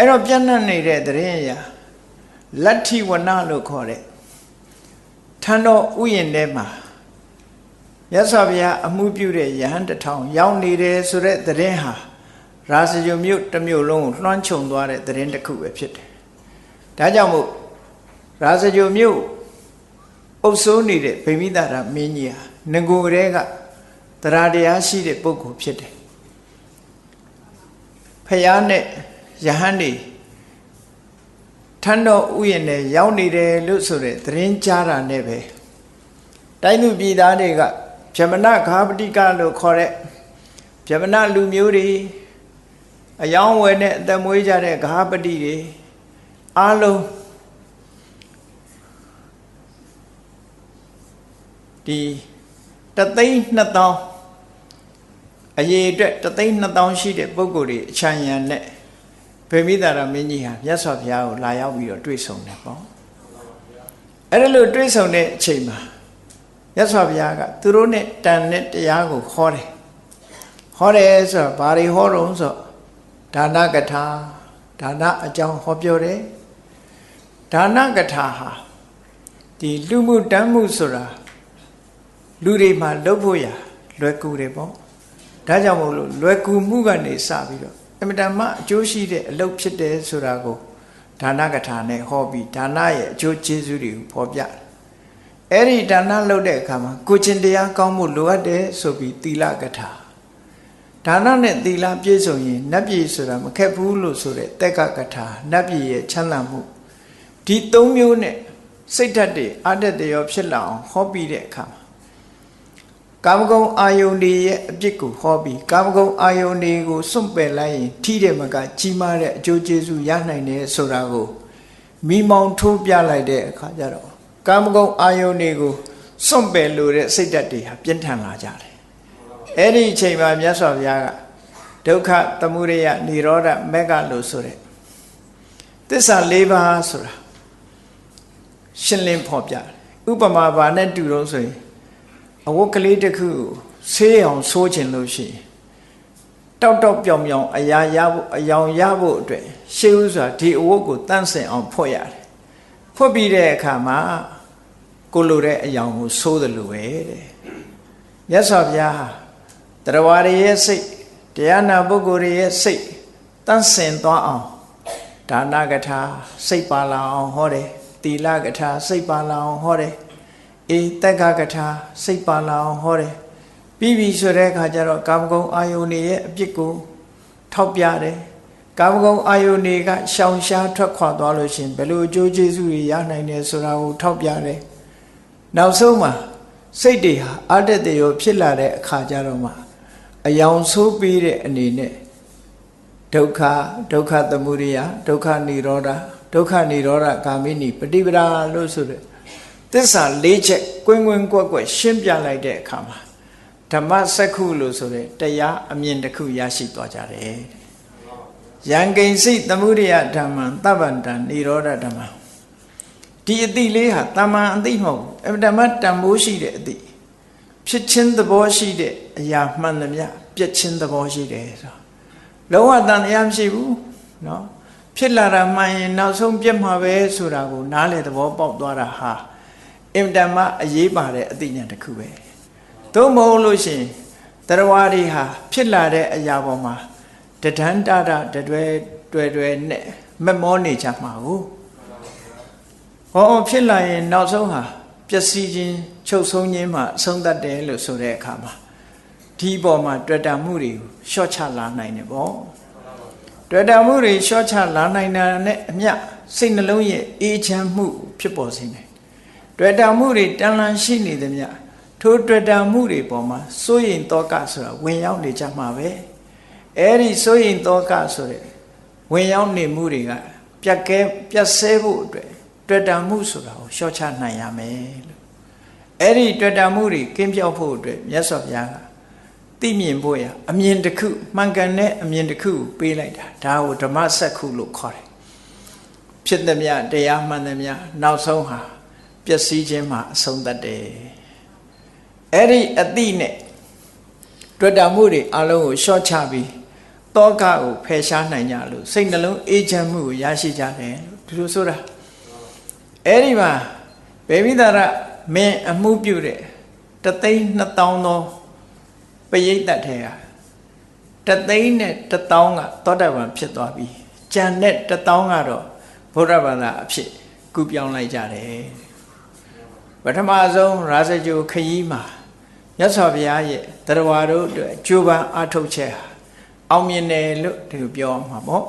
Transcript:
အဲ့တော့ပြန့်နှံ့နေတဲ့တရင်ရာလတ္ထိဝနလို့ခေါ်တဲ့ထန်းတော်ဥယျာဉ်ထဲမှာရသော်ဗျာအမှုပြုတဲ့ယဟန်တထောင်ရောက်နေတယ်ဆိုတဲ့တရင်ဟာရာဇဂုမြို့တစ်မြို့လုံးကိုလွှမ်းခြုံသွားတဲ့တရင်တစ်ခုပဲဖြစ်တယ်ဒါကြောင့်မို့ရာဇဂုမြို့အုပ်စိုးနေတဲ့ဗိမိတာရမင်းကြီးဟာငကိုကလေးကတရားတရားရှိတဲ့ပုဂ္ဂိုလ်ဖြစ်တယ်ဖယားနဲ့ ယဟန်နေထန်းတော်ဥယျာဉ်နဲ့ရောက်နေတယ်လို့ဆိုတဲ့သတင်းကြားတာနဲ့ပဲတိုင်းသူပြည်သားတွေကဗြဟ္မဏဂါပတိကလို့ခေါ်တဲ့ဗြဟ္မဏလူမျိုးတွေအယောင်းဝယ်နဲ့အသက်မွေးကြတဲ့ဂါပတိတွေအားလုံးဒီတသိန်း2000အရေးအတွက်တသိန်း2000ရှိတဲ့ပုံကိုယ်တွေအချမ်းရံနဲ့ ဗေမိတာရမင်းကြီးဟာမြတ်စွာဘုရားကိုလာရောက်ပြီးတော့တွေ့ဆုံတယ်ပေါ့အဲ့ဒါလို့တွေ့ဆုံတဲ့အချိန်မှာမြတ်စွာဘုရားကသူတို့နဲ့တန်တဲ့တရားကိုဟောတယ်ဟောတယ်ဆိုတော့ဘာတွေဟောတော့ဆိုဒါနကထာဒါနအကြောင်းဟောပြောတယ်ဒါနကထာဟာဒီလူမှုတမ်းမှုဆိုတာလူတွေမှာလုပ်ဖို့ရလွယ်ကူတယ်ပေါ့ဒါကြောင့်မို့လို့လွယ်ကူမှုကနေစပြီးတော့ အမြဲတမ်းအကျိုးရှိတဲ့အလုပ်ဖြစ်တယ်ဆိုတာကိုဒါနကထာနဲ့ဟောပြီးဒါနရဲ့အကျိုးကျေးဇူးတွေကိုဖော်ပြတယ်အဲ့ဒီဒါနလုပ်တဲ့အခါမှာကိုချင်းတရားကောင်းမှုလိုအပ်တယ်ဆိုပြီးသီလကထာဒါနနဲ့သီလပြည့်စုံရင်နတ်ပြည်ဆိုတာမခက်ဘူးလို့ဆိုတဲ့တက်ကကထာနတ်ပြည်ရဲ့ချမ်းသာမှုဒီ၃မျိုးနဲ့စိတ်ဓာတ်တွေအတ္တတရောဖြစ်လာအောင်ဟောပြီးတဲ့အခါမှာ ကာမဂုဏ်အာယုန်တွေရဲ့အပြစ်ကိုဟောပြီးကာမဂုဏ်အာယုန်တွေကိုစွန့်ပယ်လိုက်ရင်ထိတယ်မကကြီးမားတဲ့အကျိုးကျေးဇူးရနိုင်တယ်ဆိုတာကိုမိမောင်းထိုးပြလိုက်တဲ့အခါကျတော့ကာမဂုဏ်အာယုန်တွေကိုစွန့်ပယ်လို့တဲ့စိတ်ဓာတ်တွေဟာပြင်းထန်လာကြတယ်အဲ့ဒီအချိန်မှာမြတ်စွာဘုရားကဒုက္ခသမုဒယនិရောဓမက္ခလို့ဆိုတဲ့သစ္စာ၄ပါးဆိုတာရှင်းလင်းဖော်ပြတယ်ဥပမာဘာနဲ့တူတော့ဆိုရင် အဝတ်ကလေးတစ်ခုဆေးအောင်ဆိုးခြင်းလို့ရှိရင်တောက်တောက်ပြောင်ပြောင်အရာရဖို့အယောင်ရဖို့အတွက်ရှေးဥစွာဒီအဝတ်ကိုတန့်စင်အောင်ဖွက်ရတယ်ဖွက်ပြီးတဲ့အခါမှာကိုလိုတဲ့အယောင်ကိုဆိုးတယ်လို့ပဲတဲ့မြတ်စွာဘုရားတရားဝရရဲ့စိတ်တရားနာပုဂ္ဂိုလ်ရဲ့စိတ်တန့်စင်သွားအောင်ဒါနကထာစိတ်ပါလာအောင်ဟောတယ်သီလကထာစိတ်ပါလာအောင်ဟောတယ် အေးတက္ကကထာစိတ်ပါလာအောင်ဟောတယ်ပြီးပြီဆိုတဲ့အခါကျတော့ကာမဂုဏ်အာယုန်ရဲ့အပြစ်ကိုထောက်ပြတယ်ကာမဂုဏ်အာယုန်ကရှောင်ရှားထွက်ခွာသွားလို့ရှင်ဘယ်လိုအကျိုးကျေးဇူးတွေရနိုင်တယ်ဆိုတာကိုထောက်ပြတယ်နောက်ဆုံးမှာစိတ်တွေဟာအတ္တတရောဖြစ်လာတဲ့အခါကျတော့မှအယောင်ဆိုးပြီးတဲ့အနေနဲ့ဒုက္ခဒုက္ခသမုဒယဒုက္ခនិရောဓဒုက္ခនិရောဓဂ ामिनि ပฏิပဒါလို့ဆိုတဲ့ သစ္စာ၄ချက်ကွင်းကွင်းကွက်ကွက်ရှင်းပြလိုက်တဲ့အခါမှာဓမ္မစက္ခုလို့ဆိုတဲ့တရားအမြင်တစ်ခုရရှိသွားကြတယ်ယံကိဉ္စိသမုဒယဓမ္မံတပ္ပန္တံនិရောဓဓမ္မံဒီအတိလေးဟာတမန်အသိမဟုတ်အဓမ္မတန်ဖိုးရှိတဲ့အသိဖြစ်ချင်းသဘောရှိတဲ့အရာမှန်သမျှပြက်ချင်းသဘောရှိတယ်ဆိုလုံးဝတန်တရားမရှိဘူးเนาะဖြစ်လာတာမှန်ရင်နောက်ဆုံးပြက်မှာပဲဆိုတာကိုနားလေသဘောပေါက်သွားတာဟာ အင်တမအရေးပါတဲ့အသိဉာဏ်တစ်ခုပဲသို့မဟုတ်လို့ရှိရင်တရားဝါတွေဟာဖြစ်လာတဲ့အရာပေါ်မှာတဒန်းတတာတတွဲတွဲတွဲနဲ့မမောနေကြမှာကိုဟောဖြစ်လာရင်နောက်ဆုံးဟာပျက်စီးခြင်းချုပ်ဆုံးခြင်းမှအဆုံးသတ်တယ်လို့ဆိုတဲ့အခါမှာဒီပေါ်မှာတွေ့တာမှုတွေကိုရှော့ချလာနိုင်တယ်ပေါ့တွေ့တာမှုတွေရှော့ချလာနိုင်တာနဲ့အမျှစိတ်နှလုံးရဲ့အေးချမ်းမှုဖြစ်ပေါ်စေတယ် တွေ့တာမှုတွေတန်လန်းရှိနေသမျှထိုတွေ့တာမှုတွေပေါ်မှာစိုးရင်တောကဆိုတာဝင်ရောက်နေကြမှာပဲအဲ့ဒီစိုးရင်တောကဆိုတဲ့ဝင်ရောက်နေမှုတွေကပြတ်ကဲပြတ်ဆဲဖို့အတွက်တွေ့တာမှုဆိုတာကိုရှော့ချနိုင်ရမယ်လို့အဲ့ဒီတွေ့တာမှုတွေကင်းပြောက်ဖို့အတွက်မြတ်စွာဘုရားကသိမြင်ဖို့ရအမြင်တစ်ခုမှန်ကန်တဲ့အမြင်တစ်ခုကိုပေးလိုက်တာဒါကိုဓမ္မစက္ခုလို့ခေါ်တယ်ဖြစ်သည်မြတရားမှန်သည်မြနောက်ဆုံးဟာ ပျက်စီးခြင်းမှာအဆုံးသတ်တယ်အဲ့ဒီအတိနဲ့တွေ့တာမှုတွေအလုံးကိုရှော့ချပြီးတောကကိုဖယ်ရှားနိုင်ကြလို့စိတ်နှလုံးအေးချမ်းမှုကိုရရှိကြတယ်လို့ဒီလိုဆိုတာအဲ့ဒီမှာဗေမိတာရမင်းအမှုပြုတဲ့တသိန်း2000သောပရိသတ်ထဲဟာတသိန်းနဲ့1000ကသောတာပန်ဖြစ်သွားပြီကြံတဲ့1000ကတော့ဘုရားဘာသာအဖြစ်ကူပြောင်းလိုက်ကြတယ် ပထမဆုံးရာဇဂျိုခရီးမှာမြတ်စွာဘုရားရဲ့တရားတော်တို့အတွက်ကြိုးပမ်းအထုတ်ချက်ဟာအောင်မြင်တယ်လို့ဒီလိုပြောမှာပေါ့